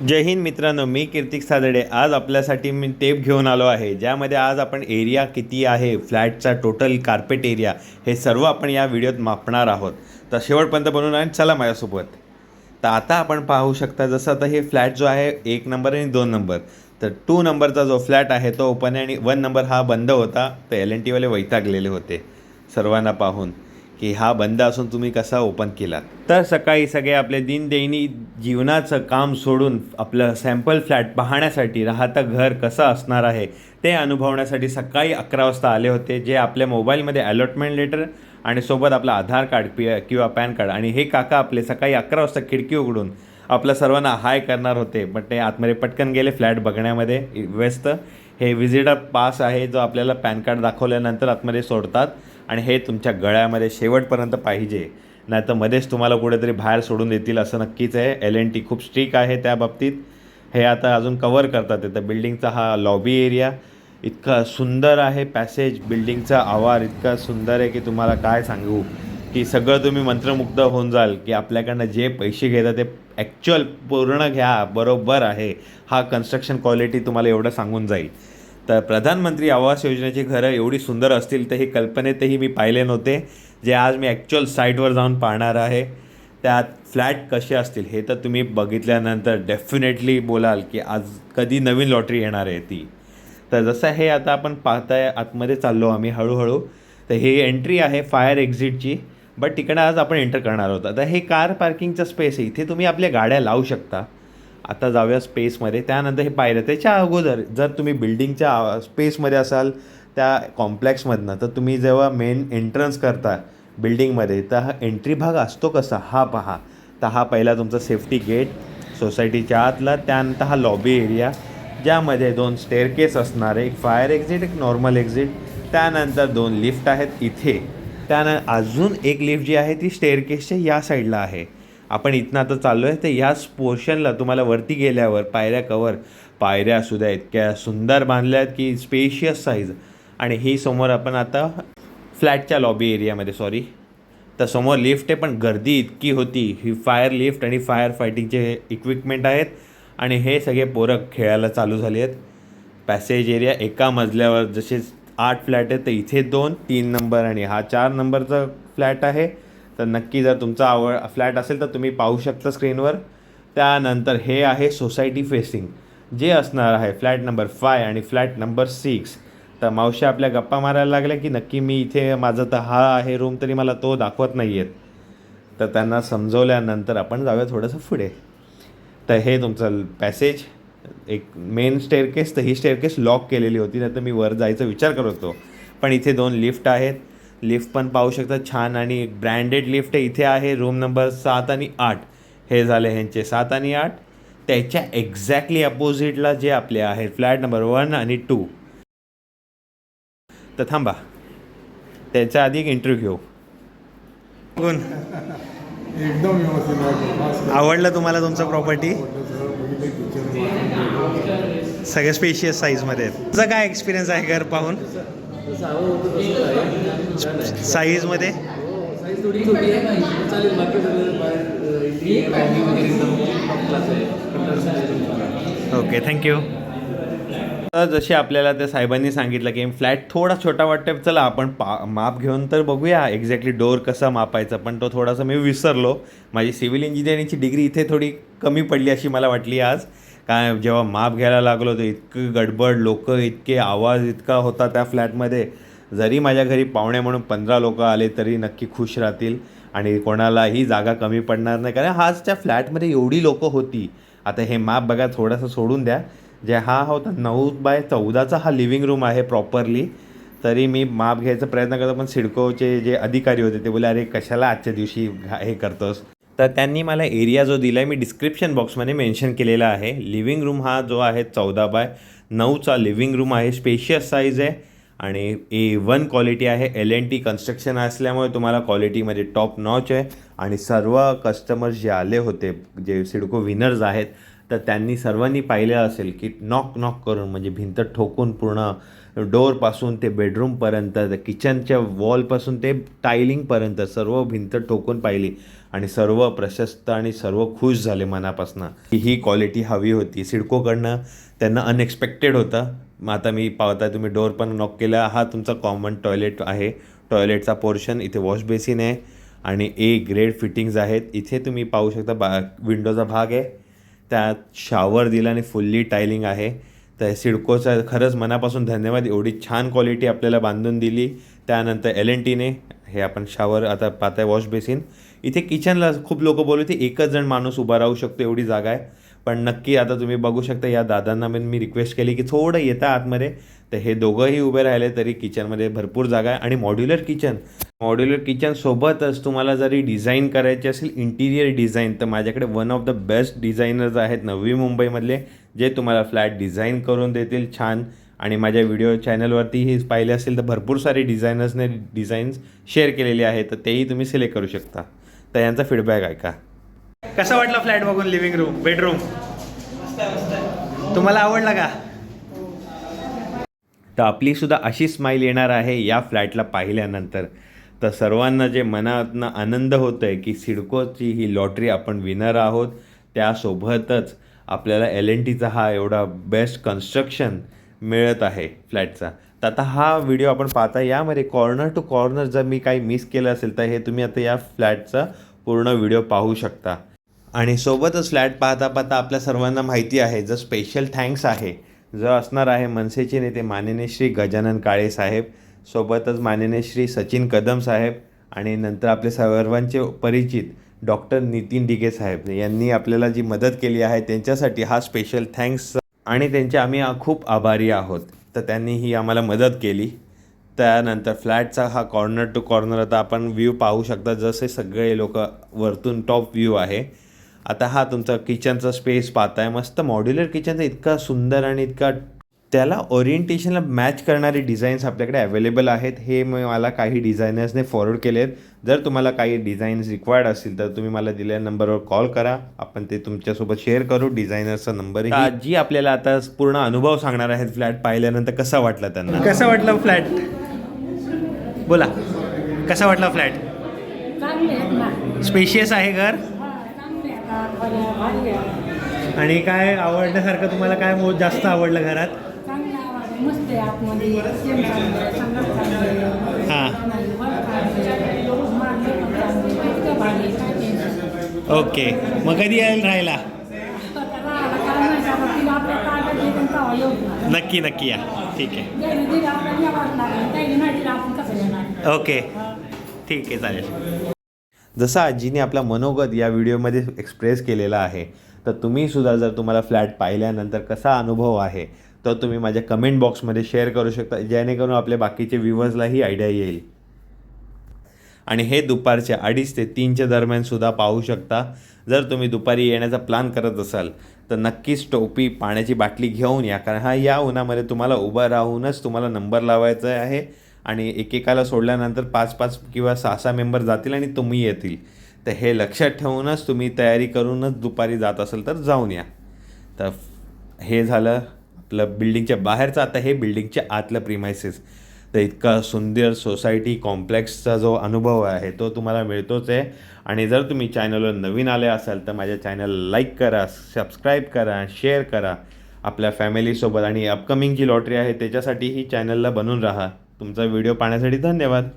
जय हिंद मित्रांनो मी कीर्तिक सादडे. आज आपल्यासाठी मी टेप घेऊन आलो आहे ज्यामध्ये आज आपण एरिया किती आहे फ्लॅटचा टोटल कार्पेट एरिया हे सर्व आपण या व्हिडिओत मापणार आहोत. तर शेवटपर्यंत बनवून आणि चला माझ्यासोबत. तर आता आपण पाहू शकता जसं आता हे फ्लॅट जो आहे एक नंबर आणि दोन नंबर तर टू नंबरचा जो फ्लॅट आहे तो ओपन आहे आणि वन नंबर हा बंद होता तर एल एन टीवाले वैतागलेले होते सर्वांना पाहून. की हा बंद असून तुम्ही कसा ओपन केलात? तर सकाळी सगळे आपले दिनदैनी जीवनाचं काम सोडून आपलं सॅम्पल फ्लॅट पाहण्यासाठी राहतं घर कसं असणार आहे ते अनुभवण्यासाठी सकाळी अकरा वाजता आले होते जे आपल्या मोबाईलमध्ये अलॉटमेंट लेटर आणि सोबत आपलं आधार कार्ड पि किंवा पॅन कार्ड. आणि हे काका आपले सकाळी अकरा वाजता खिडकी उघडून आपल्या सर्वांना हाय करणार होते पण ते आतमध्ये पटकन गेले फ्लॅट बघण्यामध्ये व्यस्त. हे व्हिजिटर पास आहे जो आपल्याला पॅन कार्ड दाखवल्यानंतर आतमध्ये सोडतात. आणि हे तुमच्या गळ्यामध्ये शेवटपर्यंत पाहिजे. नाही तर मध्येच तुम्हाला कुठेतरी बाहेर सोडून देतील असं नक्कीच आहे. एल एन टी खूप स्ट्रिक आहे त्या बाबतीत. हे आता अजून कवर करतात येतं बिल्डिंगचा हा लॉबी एरिया इतका सुंदर आहे. पॅसेज बिल्डिंगचा आवार इतका सुंदर आहे की तुम्हाला काय सांगू? की सगळं तुम्ही मंत्रमुग्ध होऊन जाल की आपल्याकडनं जे पैसे घेतात ते ॲक्च्युअल पूर्ण घ्या. बरोबर आहे. हा कन्स्ट्रक्शन क्वालिटी तुम्हाला एवढं सांगून जाईल. तर प्रधानमंत्री आवास योजनेची घरं एवढी सुंदर असतील तर हे कल्पनेतही मी पाहिले नव्हते जे आज मी ॲक्च्युअल साईटवर जाऊन पाहणार आहे. त्यात फ्लॅट कसे असतील हे तर तुम्ही बघितल्यानंतर डेफिनेटली बोलाल की आज कधी नवीन लॉटरी येणार आहे ती. तर जसं हे आता आपण पाहताय आतमध्ये चाललो आम्ही हळूहळू तर ही एंट्री आहे फायर एक्झिटची बट तिकडं आज आपण एंटर करणार आहोत. आता हे कार पार्किंगचं स्पेस आहे इथे तुम्ही आपल्या गाड्या लावू शकता. आता जाऊया स्पेसमध्ये त्यानंतर हे पाहिलं त्याच्या अगोदर जर तुम्ही बिल्डिंगच्या स्पेसमध्ये असाल त्या कॉम्प्लेक्समधनं तर तुम्ही जेव्हा मेन एंट्रन्स करता बिल्डिंगमध्ये तर हा एंट्री भाग असतो कसा? हा पहा. तर हा पहिला तुमचा सेफ्टी गेट सोसायटीच्या आतला त्यानंतर हा लॉबी एरिया ज्यामध्ये दोन स्टेअरकेस असणार एक फायर एक्झिट एक नॉर्मल एक्झिट त्यानंतर दोन लिफ्ट आहेत इथे. त्यानंतर अजून एक लिफ्ट जी आहे ती स्टेअरकेसच्या या साईडला आहे. आपण इथनं आता चाललो आहे तर ह्याच पोर्शनला तुम्हाला वरती गेल्यावर पायऱ्या कवर पायऱ्या सुद्धा इतक्या सुंदर बांधल्या आहेत की स्पेशियस साईज आणि ही समोर आपण आता फ्लॅटच्या लॉबी एरियामध्ये सॉरी तर समोर लिफ्ट आहे पण गर्दी इतकी होती. ही फायर लिफ्ट आणि फायर फायटिंगचे इक्विपमेंट आहेत. आणि हे सगळे पोरं खेळायला चालू झाले आहेत. पॅसेज एरिया एका मजल्यावर जसे आठ फ्लॅट आहेत तर इथे दोन तीन नंबर आणि हा चार नंबरचा फ्लॅट आहे. तर नक्की जर तुमचा आवड फ्लॅट असेल तर तुम्ही पाहू शकता स्क्रीनवर. त्यानंतर हे आहे सोसायटी फेसिंग. जे असणार आहे फ्लॅट नंबर फाय आणि फ्लॅट नंबर सिक्स तर मावशी आपल्या गप्पा मारायला लागल्या की नक्की मी इथे माझं तर हा आहे रूम तरी मला तो दाखवत नाही आहेत तर त्यांना समजवल्यानंतर आपण जाऊया थोडंसं पुढे. तर हे तुमचं पॅसेज एक मेन स्टेअरकेस तर ही स्टेअरकेस लॉक केलेली होती नाही तर मी वर जायचा विचार करत होतो. पण इथे दोन लिफ्ट आहेत. लिफ्ट पण पाहू शकता. छान आणि ब्रँडेड लिफ्ट इथे आहे. रूम नंबर सात आणि आठ. हे झाले ह्यांचे सात आणि आठ. त्याच्या एक्झॅक्टली अपोजिटला जे आपले आहेत फ्लॅट नंबर वन आणि टू. तर थांबा. त्याच्या आधी एक इंटरव्ह्यू घेऊ. बघून एकदम व्यवस्थित आवडलं तुम्हाला तुमचं प्रॉपर्टी आवडलं सगळं. बघितलं पिक्चर सगळे स्पेशियस साईजमध्ये आहेत. तुझा काय एक्सपिरियन्स आहे घर पाहून? हवं होतं तसंच आहे साईजमध्ये हो साईज थोडी छोटी आहे चालेल बाकी सगळं बाहेर वगैरे एकदम क्लास आहे आहे तुमचा ओके थँक्यू तर जसे आपल्याला त्या साहेबांनी सांगितलं की फ्लॅट थोडा छोटा वाटतं चला आपण पा माप घेऊन तर बघूया एक्झॅक्टली डोअर कसा मापायचा पण तो थोडासा मी विसरलो. माझी सिव्हिल इंजिनिअरिंगची डिग्री इथे थोडी कमी पडली अशी मला वाटली आज. काय जेव्हा माप घ्यायला लागलो तर इतकी गडबड लोक इतके आवाज इतका होता त्या फ्लॅटमध्ये. जरी माझ्या घरी पाहुणे म्हणून पंधरा लोक आले तरी नक्की खुश राहतील आणि कोणालाही जागा कमी पडणार नाही. कारण हाच फ्लॅटमध्ये एवढी लोकं होती. आता हे माप बघा थोडंसं सोडून द्या. जे हा होता नऊ बाय चौदाचा हा लिव्हिंग रूम आहे प्रॉपरली तरी मी माप घ्यायचा प्रयत्न करतो पण सिडकोचे जे अधिकारी होते ते बोले अरे कशाला आजच्या दिवशी हे करतोस? तर त्यांनी मला एरिया जो दिला आहे मी डिस्क्रिप्शन बॉक्समध्ये मेन्शन केलेला आहे. लिव्हिंग रूम हा जो आहे चौदा बाय नऊचा लिव्हिंग रूम आहे. स्पेशियस साईज आहे आणि ए वन क्वालिटी आहे. एल एन टी कन्स्ट्रक्शन असल्यामुळे तुम्हाला क्वालिटीमध्ये टॉप नॉच आहे. आणि सर्व कस्टमर्स जे आले होते जे सिडको विनर्स आहेत तर त्यांनी सर्वांनी पाहिलं असेल की नॉक नॉक करून म्हणजे भिंत ठोकून पूर्ण डोअरपासून ते बेडरूमपर्यंत किचनच्या वॉलपासून ते टायलिंगपर्यंत सर्व भिंत ठोकून पाहिली. आणि सर्व प्रशस्त आणि सर्व खुश झाले मनापासून. की ही क्वालिटी हवी होती. सिडकोकडनं त्यांना अनएक्सपेक्टेड होतं. मग आता मी पावताय तुम्ही डोअर पण नॉक केला. हा तुमचा कॉमन टॉयलेट आहे. टॉयलेटचा पोर्शन इथे वॉश बेसिन आहे. आणि ए ग्रेड फिटिंग्ज आहेत. इथे तुम्ही पाहू शकता बा विंडोचा भाग आहे. त्यात शॉवर दिला आणि फुल्ली टायलिंग आहे. तर सिडकोचा खरंच मनापासून धन्यवाद. एवढी छान क्वालिटी आपल्याला बांधून दिली. त्यानंतर एल एन टीने हे आपण शॉवर आता पाहताय वॉश बेसिन इथे किचनला खूप लोक बोलवते एकच जण माणूस उभा राहू शकतो एवढी जागा आहे. पण नक्की आता तुम्ही बघू शकता या दादांना पण मी रिक्वेस्ट केली की थोडं येतं आतमध्ये. तर हे दोघंही उभे राहिले तरी किचनमध्ये भरपूर जागा आहे. आणि मॉड्युलर किचन मॉड्युलर किचनसोबतच तुम्हाला जरी डिझाईन करायची असेल इंटिरियर डिझाईन तर माझ्याकडे one of the best designers आहेत नवी मुंबईमधले जे तुम्हाला फ्लॅट डिझाईन करून देतील छान. आणि माझ्या व्हिडिओ चॅनलवरतीही पाहिले असेल तर भरपूर सारे डिझायनर्सने डिझाईन्स शेअर केलेले आहेत तर तेही तुम्ही सिलेक्ट करू शकता. तर यांचा फीडबॅक ऐका. कसा वाटला फ्लॅट बघून लिव्हिंग रूम बेडरूम तुम्हाला आवडला का? तर आपली सुद्धा अशी स्माईल येणार आहे या फ्लॅटला पाहिल्यानंतर. तर सर्वांना जे मनातनं आनंद होतो आहे की सिडकोची ही लॉटरी आपण विनर आहोत त्यासोबतच आपल्याला एल एन टीचा हा एवढा बेस्ट कन्स्ट्रक्शन मिळत आहे फ्लॅटचा तर आता हा व्हिडिओ आपण पाहता यामध्ये कॉर्नर टू कॉर्नर जर मी काही मिस केलं असेल तर हे तुम्ही आता या फ्लॅटचा पूर्ण व्हिडिओ पाहू शकता. आणि सोबतच फ्लॅट पाहता पाहता आपल्या सर्वांना माहिती आहे जर स्पेशल थँक्स आहे जो असणार आहे मनसेचे नेते माननीय श्री गजानन काळे साहेब सोबतच माननीय श्री सचिन कदम साहेब आणि नंतर आपले सर्वांचे परिचित डॉक्टर नितीन डिगे साहेब यांनी आपल्याला जी मदत केली आहे त्यांच्यासाठी हा स्पेशल थँक्स आणि त्यांचे आम्ही खूप आभारी आहोत. तर त्यांनी ही आम्हाला मदत केली. त्यानंतर फ्लॅटचा हा कॉर्नर टू कॉर्नर आता आपण व्ह्यू पाहू शकता. जसे सगळे लोक वरतून टॉप व्ह्यू आहे. आता हा तुमचा किचनचा स्पेस पाहताय. मस्त मॉड्युलर किचनचा इतका सुंदर आणि इतका त्याला ओरिएंटेशनला मॅच करणारे डिझाईन्स आपल्याकडे अवेलेबल आहेत. हे म- मला काही डिझायनर्सने फॉरवर्ड केले आहेत जर तुम्हाला काही डिझाईन्स रिक्वायर्ड असतील तर तुम्ही मला दिलेल्या नंबरवर कॉल करा. आपण ते तुमच्यासोबत शेअर करू. डिझायनरचा नंबर जी आपल्याला आता पूर्ण अनुभव सांगणार आहेत फ्लॅट पाहिल्यानंतर कसा वाटला त्यांना? कसा वाटला फ्लॅट बोला. कसा वाटला फ्लॅट स्पेशियस आहे घर. आणि काय आवडण्यासारखं तुम्हाला काय जास्त आवडलं घरात. मस्त आहे आतमध्ये. हां. ओके मग कधी यायला राहायला. नक्की नक्की या ठीक आहे ओके ठीक आहे चालेल जसं आजीने आपला मनोगत या व्हिडिओमध्ये एक्सप्रेस केलेला आहे तर तुम्ही सुद्धा जर तुम्हाला फ्लॅट पाहिल्यानंतर कसा अनुभव आहे तर तुम्ही माझ्या कमेंट बॉक्समध्ये शेअर करू शकता जेणेकरून आपल्या बाकीचे व्ह्युअर्सलाही आयडिया येईल. आणि हे दुपारच्या अडीच ते तीनच्या दरम्यानसुद्धा पाहू शकता. जर तुम्ही दुपारी येण्याचा प्लॅन करत असाल तर नक्कीच टोपी पाण्याची बाटली घेऊन या. कारण हा या उन्हामध्ये तुम्हाला उभं राहूनच तुम्हाला नंबर लावायचा आहे आणि एकेकाला सोडल्यानंतर पाच पाच किंवा सहा सहा मेंबर जातील आणि तुम्ही येतील. तर हे लक्षात ठेवूनच तुम्ही तयारी करूनच दुपारी जात असाल तर जाऊन या. तर हे झालं. आपलं बिल्डिंगच्या बाहेरचं आता हे बिल्डिंगच्या आतलं प्रिमायसेस तर इतका सुंदर सोसायटी कॉम्प्लेक्सचा जो अनुभव आहे तो तुम्हाला मिळतोच आहे. आणि जर तुम्ही चॅनलवर नवीन आले असाल तर माझ्या चॅनल लाईक करा सबस्क्राईब करा शेअर करा. आपल्या फॅमिलीसोबत आणि अपकमिंग जी लॉटरी आहे त्याच्यासाठीही चॅनलला बनून राहा. तुमचा व्हिडिओ पाहण्यासाठी धन्यवाद.